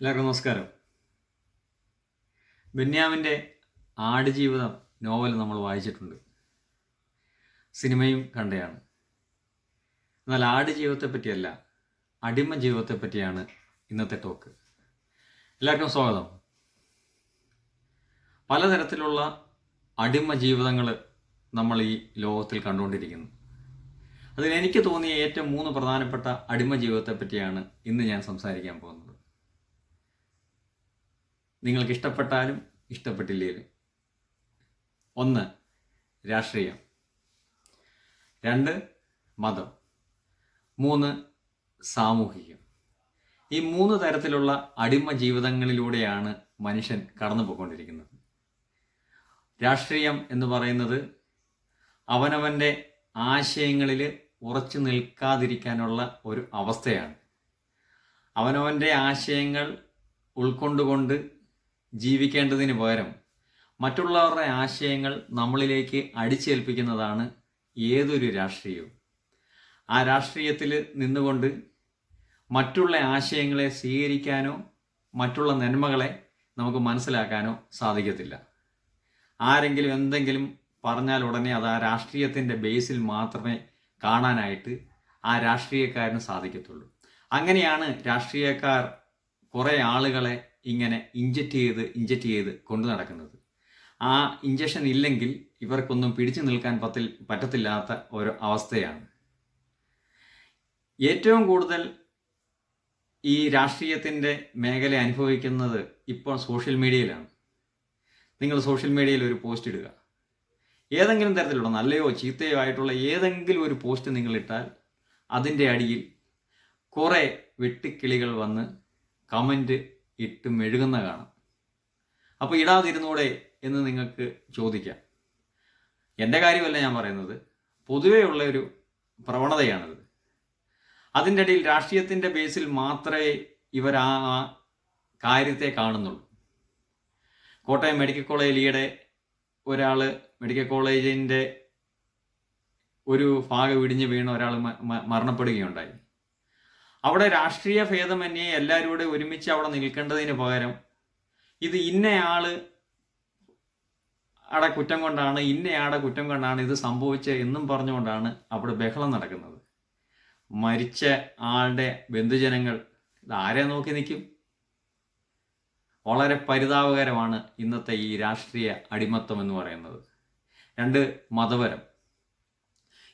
എല്ലാവർക്കും നമസ്കാരം. ബെന്യാമിന്റെ ആടുജീവിതം നോവൽ നമ്മൾ വായിച്ചിട്ടുണ്ട്. സിനിമയും കണ്ടയാണ്. എന്നാൽ ആടുജീവിതത്തെ പറ്റിയല്ല അടിമ ജീവിതത്തെ പറ്റിയാണ് ഇന്നത്തെ ടോക്ക് എല്ലാവർക്കും സ്വാഗതം. പലതരത്തിലുള്ള അടിമ ജീവിതങ്ങൾ നമ്മൾ ഈ ലോകത്തിൽ കണ്ടുകൊണ്ടിരിക്കുന്നു. അതിൽ എനിക്ക് തോന്നിയ ഏറ്റവും മൂന്ന് പ്രധാനപ്പെട്ട അടിമ ജീവിതത്തെ പറ്റിയാണ് ഇന്ന് ഞാൻ സംസാരിക്കാൻ പോകുന്നത്. നിങ്ങൾക്ക് ഇഷ്ടപ്പെട്ടാലും ഇഷ്ടപ്പെട്ടില്ലേലും. ഒന്ന് രാഷ്ട്രീയം. രണ്ട് മതം. മൂന്ന് സാമൂഹികം. ഈ മൂന്ന് തരത്തിലുള്ള അടിമ ജീവിതങ്ങളിലൂടെയാണ് മനുഷ്യൻ കടന്നു പോയിക്കൊണ്ടിരിക്കുന്നത് രാഷ്ട്രീയം എന്ന് പറയുന്നത് അവനവന്റെ ആശയങ്ങളിൽ ഉറച്ചു നിൽക്കാതിരിക്കാനുള്ള ഒരു അവസ്ഥയാണ്. അവനവന്റെ ആശയങ്ങൾ ഉൾക്കൊണ്ടുകൊണ്ട് ജീവിക്കേണ്ടതിന് പകരം മറ്റുള്ളവരുടെ ആശയങ്ങൾ നമ്മളിലേക്ക് അടിച്ചേൽപ്പിക്കുന്നതാണ് ഏതൊരു രാഷ്ട്രീയവും. ആ രാഷ്ട്രീയത്തിൽ നിന്നുകൊണ്ട് മറ്റുള്ള ആശയങ്ങളെ സ്വീകരിക്കാനോ മറ്റുള്ള നന്മകളെ നമുക്ക് മനസ്സിലാക്കാനോ സാധിക്കത്തില്ല. ആരെങ്കിലും എന്തെങ്കിലും പറഞ്ഞാൽ ഉടനെ അത് ആ രാഷ്ട്രീയത്തിന്റെ ബേസിൽ മാത്രമേ കാണാനായിട്ട് ആ രാഷ്ട്രീയക്കാരന് സാധിക്കത്തുള്ളൂ. അങ്ങനെയാണ് രാഷ്ട്രീയക്കാർ കുറേ ആളുകളെ ഇങ്ങനെ ഇഞ്ചക്റ്റ് ചെയ്ത് ഇഞ്ചക്റ്റ് ചെയ്ത് കൊണ്ടു നടക്കുന്നത്. ആ ഇഞ്ചക്ഷൻ ഇല്ലെങ്കിൽ ഇവർക്കൊന്നും പിടിച്ചു നിൽക്കാൻ പത്തിൽ പറ്റത്തില്ലാത്ത ഒരു അവസ്ഥയാണ്. ഏറ്റവും കൂടുതൽ ഈ രാഷ്ട്രീയത്തിന്റെ മേഖല അനുഭവിക്കുന്നത് ഇപ്പോൾ സോഷ്യൽ മീഡിയയിലാണ് നിങ്ങൾ സോഷ്യൽ മീഡിയയിൽ ഒരു പോസ്റ്റ് ഇടുക. ഏതെങ്കിലും തരത്തിലുള്ള നല്ലയോ ചീത്തയോ ആയിട്ടുള്ള ഏതെങ്കിലും ഒരു പോസ്റ്റ് നിങ്ങൾ ഇട്ടാൽ അതിന്റെ അടിയിൽ കുറേ വെട്ടിക്കിളികൾ വന്ന് കമന്റ് ഇട്ട് മെഴുകുന്ന കാണാം. അപ്പോൾ ഇടാതിരുന്നൂടെ എന്ന് നിങ്ങൾക്ക് ചോദിക്കാം. എന്റെ കാര്യമല്ല ഞാൻ പറയുന്നത്. പൊതുവെയുള്ള ഒരു പ്രവണതയാണിത്. അതിന്റെ ഇടയിൽ രാഷ്ട്രീയത്തിന്റെ ബേസിൽ മാത്രമേ ഇവർ ആ കാര്യത്തെ കാണുന്നുള്ളൂ. കോട്ടയം മെഡിക്കൽ കോളേജ് ഈയിടെ ഒരാൾ മെഡിക്കൽ കോളേജിന്റെ ഒരു ഭാഗം ഇടിഞ്ഞ് വീണ് ഒരാൾ മരണപ്പെടുകയുണ്ടായി. അവിടെ രാഷ്ട്രീയ ഭേദമന്യേ എല്ലാവരും കൂടെ ഒരുമിച്ച് അവിടെ നിൽക്കേണ്ടതിന് പകരം ഇത് ഇന്നയാൾ ആടെ കുറ്റം കൊണ്ടാണ് ഇന്നയാടെ കുറ്റം കൊണ്ടാണ് ഇത് സംഭവിച്ചത് എന്നും പറഞ്ഞുകൊണ്ടാണ് അവിടെ ബഹളം നടക്കുന്നത്. മരിച്ച ആളുടെ ബന്ധുജനങ്ങൾ ഇത് ആരെ നോക്കി നിൽക്കും? വളരെ പരിതാപകരമാണ് ഇന്നത്തെ ഈ രാഷ്ട്രീയ അടിമത്തം എന്ന് പറയുന്നത്. രണ്ട് മതപരം.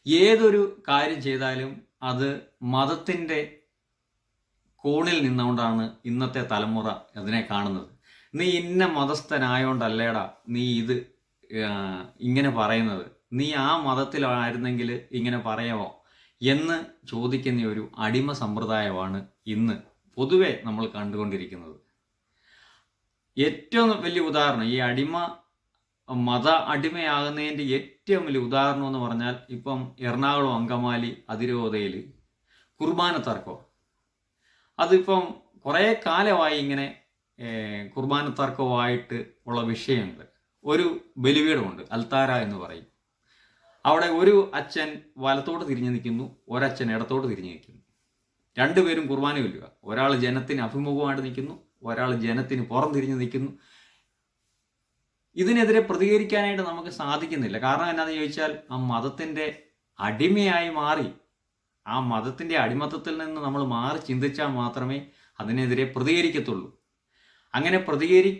ഏതൊരു കാര്യം ചെയ്താലും അത് മതത്തിന്റെ കോണിൽ നിന്നുകൊണ്ടാണ് ഇന്നത്തെ തലമുറ അതിനെ കാണുന്നത്. നീ ഇന്ന മതസ്ഥനായോണ്ടല്ലേടാ നീ ഇത് ഇങ്ങനെ പറയുന്നത്. നീ ആ മതത്തിലായിരുന്നെങ്കിൽ ഇങ്ങനെ പറയാമോ എന്ന് ചോദിക്കുന്ന ഒരു അടിമ സമ്പ്രദായമാണ് ഇന്ന് പൊതുവെ നമ്മൾ കണ്ടുകൊണ്ടിരിക്കുന്നത്. ഏറ്റവും വലിയ ഉദാഹരണം ഈ അടിമ മത അടിമയാകുന്നതിന്റെ ഏറ്റവും വലിയ ഉദാഹരണം എന്ന് പറഞ്ഞാൽ ഇപ്പം എറണാകുളം അങ്കമാലി അതിരൂപതയിൽ കുർബാന തർക്കം. അതിപ്പം കുറേ കാലമായി ഇങ്ങനെ കുർബാന തർക്കവുമായിട്ട് ഉള്ള വിഷയമുണ്ട് ഒരു ബലിവീടമുണ്ട് അൽത്താര എന്ന് പറയും. അവിടെ ഒരു അച്ഛൻ വലത്തോട്ട് തിരിഞ്ഞു നിൽക്കുന്നു ഒരച്ഛൻ ഇടത്തോട്ട് തിരിഞ്ഞു നിൽക്കുന്നു. രണ്ടുപേരും കുർബാന ചൊല്ലുക. ഒരാൾ ജനത്തിന് അഭിമുഖമായിട്ട് നിൽക്കുന്നു ഒരാൾ ജനത്തിന് പുറം തിരിഞ്ഞു നിൽക്കുന്നു. ഇതിനെതിരെ പ്രതികരിക്കാനായിട്ട് നമുക്ക് സാധിക്കുന്നില്ല. കാരണം എന്നാന്ന് ചോദിച്ചാൽ ആ മതത്തിന്റെ അടിമയായി മാറി ആ മതത്തിന്റെ അടിമത്തത്തിൽ നിന്ന് നമ്മൾ മാറി ചിന്തിച്ചാൽ മാത്രമേ അതിനെതിരെ പ്രതികരിക്കത്തുള്ളൂ. അങ്ങനെ പ്രതികരി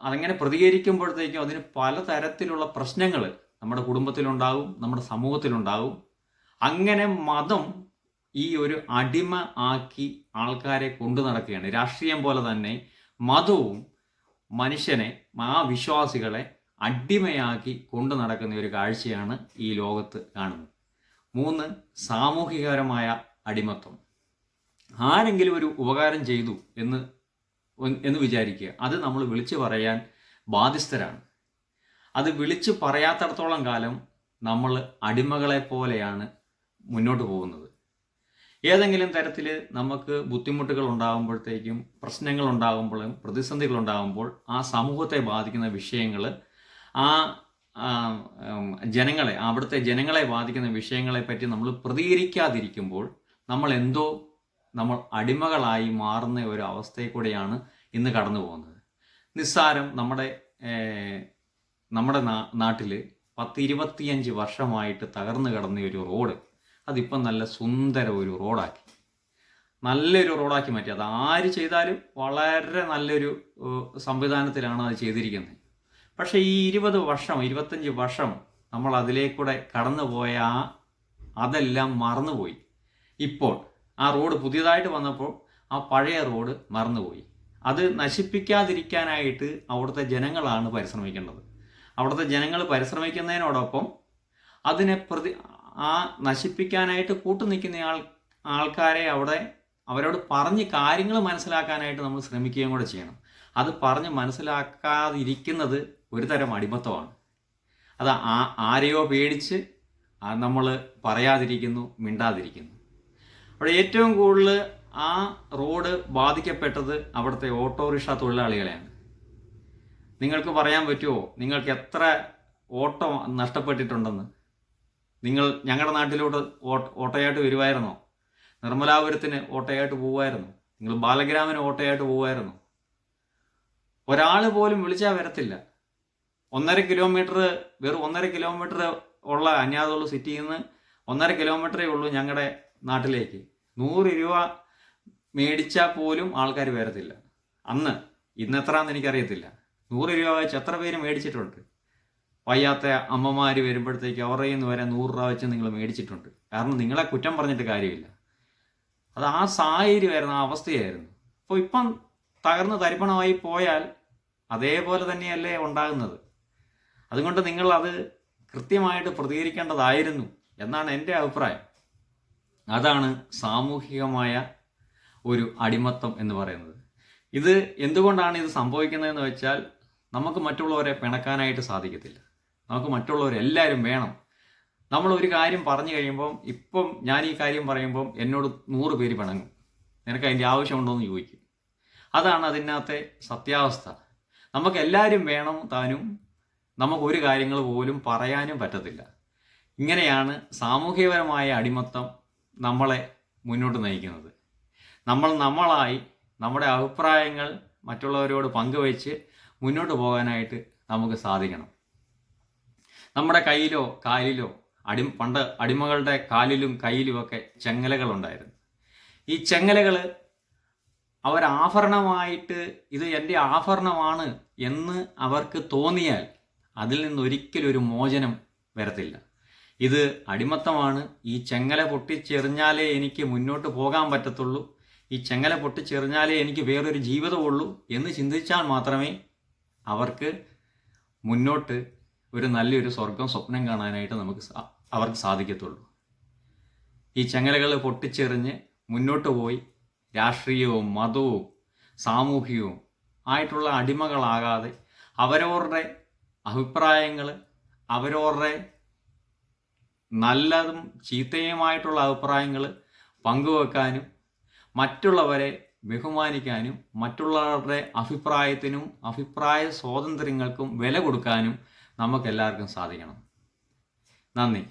അതങ്ങനെ പ്രതികരിക്കുമ്പോഴത്തേക്കും അതിന് പലതരത്തിലുള്ള പ്രശ്നങ്ങൾ നമ്മുടെ കുടുംബത്തിലുണ്ടാവും നമ്മുടെ സമൂഹത്തിലുണ്ടാവും. അങ്ങനെ മതം ഈ ഒരു അടിമ ആക്കി ആൾക്കാരെ കൊണ്ടു നടക്കുകയാണ്. രാഷ്ട്രീയം പോലെ തന്നെ മതവും മനുഷ്യനെ ആ വിശ്വാസികളെ അടിമയാക്കി കൊണ്ടു നടക്കുന്ന ഒരു കാഴ്ചയാണ് ഈ ലോകത്ത് കാണുന്നത്. മൂന്ന് സാമൂഹികപരമായ അടിമത്വം ആരെങ്കിലും ഒരു ഉപകാരം ചെയ്തു എന്ന് എന്ന് വിചാരിക്കുക. അത് നമ്മൾ വിളിച്ചു പറയാൻ ബാധ്യസ്ഥരാണ്. അത് വിളിച്ചു പറയാത്തടത്തോളം കാലം നമ്മൾ അടിമകളെ പോലെയാണ് മുന്നോട്ട് പോകുന്നത്. ഏതെങ്കിലും തരത്തിൽ നമുക്ക് ബുദ്ധിമുട്ടുകൾ ഉണ്ടാകുമ്പോഴത്തേക്കും പ്രശ്നങ്ങൾ ഉണ്ടാകുമ്പോഴും പ്രതിസന്ധികൾ ഉണ്ടാകുമ്പോൾ ആ സമൂഹത്തെ ബാധിക്കുന്ന വിഷയങ്ങൾ ആ ജനങ്ങളെ അവിടുത്തെ ജനങ്ങളെ ബാധിക്കുന്ന വിഷയങ്ങളെ പറ്റി നമ്മൾ പ്രതികരിക്കാതിരിക്കുമ്പോൾ നമ്മൾ എന്തോ നമ്മൾ അടിമകളായി മാറുന്ന ഒരു അവസ്ഥയിൽ കൂടെയാണ് ഇന്ന് കടന്നു പോകുന്നത്. നിസ്സാരം നമ്മുടെ നമ്മുടെ നാ- നാട്ടിൽ പത്ത് ഇരുപത്തിയഞ്ച് വർഷമായിട്ട് തകർന്നു കിടന്ന ഒരു റോഡ് അതിപ്പം നല്ല സുന്ദര ഒരു റോഡാക്കി. നല്ലൊരു റോഡാക്കി മാറ്റി. അത് ആര് ചെയ്താലും വളരെ നല്ലൊരു സംവിധാനത്തിലാണ് അത് ചെയ്തിരിക്കുന്നത്. പക്ഷേ ഈ ഇരുപത് വർഷം ഇരുപത്തഞ്ച് വർഷം നമ്മൾ അതിലേക്കൂടെ കടന്നുപോയ ആ അതെല്ലാം മറന്നുപോയി. ഇപ്പോൾ ആ റോഡ് പുതിയതായിട്ട് വന്നപ്പോൾ ആ പഴയ റോഡ് മറന്നുപോയി. അത് നശിപ്പിക്കാതിരിക്കാനായിട്ട് അവിടുത്തെ ജനങ്ങളാണ് പരിശ്രമിക്കേണ്ടത്. അവിടുത്തെ ജനങ്ങൾ പരിശ്രമിക്കുന്നതിനോടൊപ്പം അതിനെ പ്രതി ആ നശിപ്പിക്കാനായിട്ട് കൂട്ടുനിൽക്കുന്ന ആൾ ആൾക്കാരെ അവിടെ അവരോട് പറഞ്ഞ് കാര്യങ്ങൾ മനസ്സിലാക്കാനായിട്ട് നമ്മൾ ശ്രമിക്കുകയും കൂടെ ചെയ്യണം. അത് പറഞ്ഞ് മനസ്സിലാക്കാതിരിക്കുന്നത് ഒരു തരം അടിമത്തമാണ്. അത് ആ ആരെയോ പേടിച്ച് നമ്മൾ പറയാതിരിക്കുന്നു മിണ്ടാതിരിക്കുന്നു. അവിടെ ഏറ്റവും കൂടുതൽ ആ റോഡ് ബാധിക്കപ്പെട്ടത് അവിടുത്തെ ഓട്ടോറിക്ഷ തൊഴിലാളികളെയാണ്. നിങ്ങൾക്ക് പറയാൻ പറ്റുമോ നിങ്ങൾക്ക് എത്ര ഓട്ടോ നഷ്ടപ്പെട്ടിട്ടുണ്ടെന്ന്? നിങ്ങൾ ഞങ്ങളുടെ നാട്ടിലോട്ട് ഓട്ടോയായിട്ട് വരുമായിരുന്നോ നിർമ്മലാപുരത്തിന് ഓട്ടോയായിട്ട് പോവുമായിരുന്നു? നിങ്ങൾ ബാലഗ്രാമിന് ഓട്ടോയായിട്ട് പോവുമായിരുന്നു? ഒരാൾ പോലും വിളിച്ചാൽ വരത്തില്ല. ഒന്നര കിലോമീറ്റർ വെറും ഒന്നര കിലോമീറ്റർ ഉള്ള അന്യാതുള്ള സിറ്റിയിൽ നിന്ന് ഒന്നര കിലോമീറ്ററേ ഉള്ളൂ ഞങ്ങളുടെ നാട്ടിലേക്ക്. നൂറ് രൂപ മേടിച്ചാൽ പോലും ആൾക്കാർ വരത്തില്ല. അന്ന് ഇന്ന് എത്രയാണെന്ന് എനിക്കറിയത്തില്ല. നൂറ് രൂപ വെച്ച് എത്ര പേര് മേടിച്ചിട്ടുണ്ട്? വയ്യാത്ത അമ്മമാർ വരുമ്പോഴത്തേക്ക് അവരുടെ നിന്ന് വരെ നൂറ് രൂപ വെച്ച് നിങ്ങൾ മേടിച്ചിട്ടുണ്ട്. കാരണം നിങ്ങളെ കുറ്റം പറഞ്ഞിട്ട് കാര്യമില്ല. അത് ആ സാഹചര്യമായിരുന്നു ആ അവസ്ഥയായിരുന്നു. അപ്പോൾ ഇപ്പം തകർന്ന് തരിപ്പണമായി പോയാൽ അതേപോലെ തന്നെയല്ലേ ഉണ്ടാകുന്നത്. അതുകൊണ്ട് നിങ്ങൾ അത് കൃത്യമായിട്ട് പ്രതികരിക്കേണ്ടതായിരുന്നു എന്നാണ് എന്റെ അഭിപ്രായം. അതാണ് സാമൂഹികമായ ഒരു അടിമത്തം എന്ന് പറയുന്നത്. ഇത് എന്തുകൊണ്ടാണ് ഇത് സംഭവിക്കുന്നതെന്ന് വെച്ചാൽ നമുക്ക് മറ്റുള്ളവരെ പിണക്കാനായിട്ട് സാധിക്കത്തില്ല. നമുക്ക് മറ്റുള്ളവരെല്ലാവരും വേണം. നമ്മൾ ഒരു കാര്യം പറഞ്ഞു കഴിയുമ്പം ഇപ്പം ഞാൻ ഈ കാര്യം പറയുമ്പം എന്നോട് നൂറ് പേര് പിണങ്ങും. നിനക്ക് അതിന്റെ ആവശ്യമുണ്ടോ എന്ന് ചോദിക്കും. അതാണ് അതിനകത്തെ സത്യാവസ്ഥ. നമുക്ക് എല്ലാവരും വേണം താനും നമുക്ക് ഒരു കാര്യങ്ങൾ പോലും പറയാനും പറ്റത്തില്ല. ഇങ്ങനെയാണ് സാമൂഹികപരമായ അടിമത്തം നമ്മളെ മുന്നോട്ട് നയിക്കുന്നത്. നമ്മൾ നമ്മളായി നമ്മുടെ അഭിപ്രായങ്ങൾ മറ്റുള്ളവരോട് പങ്കുവച്ച് മുന്നോട്ട് പോകാനായിട്ട് നമുക്ക് സാധിക്കണം. നമ്മുടെ കയ്യിലോ കാലിലോ അടി പണ്ട് അടിമകളുടെ കാലിലും കയ്യിലുമൊക്കെ ചെങ്ങലകളുണ്ടായിരുന്നു. ഈ ചെങ്ങലകൾ അവരാഭരണമായിട്ട് ഇത് എന്റെ ആഭരണമാണ് എന്ന് അവർക്ക് തോന്നിയാൽ അതിൽ നിന്ന് ഒരിക്കലും ഒരു മോചനം വരത്തില്ല. ഇത് അടിമത്തമാണ്. ഈ ചെങ്ങല പൊട്ടിച്ചെറിഞ്ഞാലേ എനിക്ക് മുന്നോട്ട് പോകാൻ പറ്റത്തുള്ളൂ. ഈ ചെങ്ങല പൊട്ടിച്ചെറിഞ്ഞാലേ എനിക്ക് വേറൊരു ജീവിതമുള്ളൂ എന്ന് ചിന്തിച്ചാൽ മാത്രമേ അവർക്ക് മുന്നോട്ട് ഒരു നല്ലൊരു സ്വർഗം സ്വപ്നം കാണാനായിട്ട് നമുക്ക് അവർക്ക് സാധിക്കത്തുള്ളൂ. ഈ ചെങ്ങലകൾ പൊട്ടിച്ചെറിഞ്ഞ് മുന്നോട്ട് പോയി രാഷ്ട്രീയവും മതവും സാമൂഹികവും ആയിട്ടുള്ള അടിമകളാകാതെ അവരവരുടെ അഭിപ്രായങ്ങൾ അവരവരുടെ നല്ലതും ചീത്തയുമായിട്ടുള്ള അഭിപ്രായങ്ങൾ പങ്കുവെക്കാനും മറ്റുള്ളവരെ ബഹുമാനിക്കാനും മറ്റുള്ളവരുടെ അഭിപ്രായത്തിനും അഭിപ്രായ സ്വാതന്ത്ര്യങ്ങൾക്കും വില കൊടുക്കാനും നമുക്കെല്ലാവർക്കും സാധിക്കണം. നന്ദി.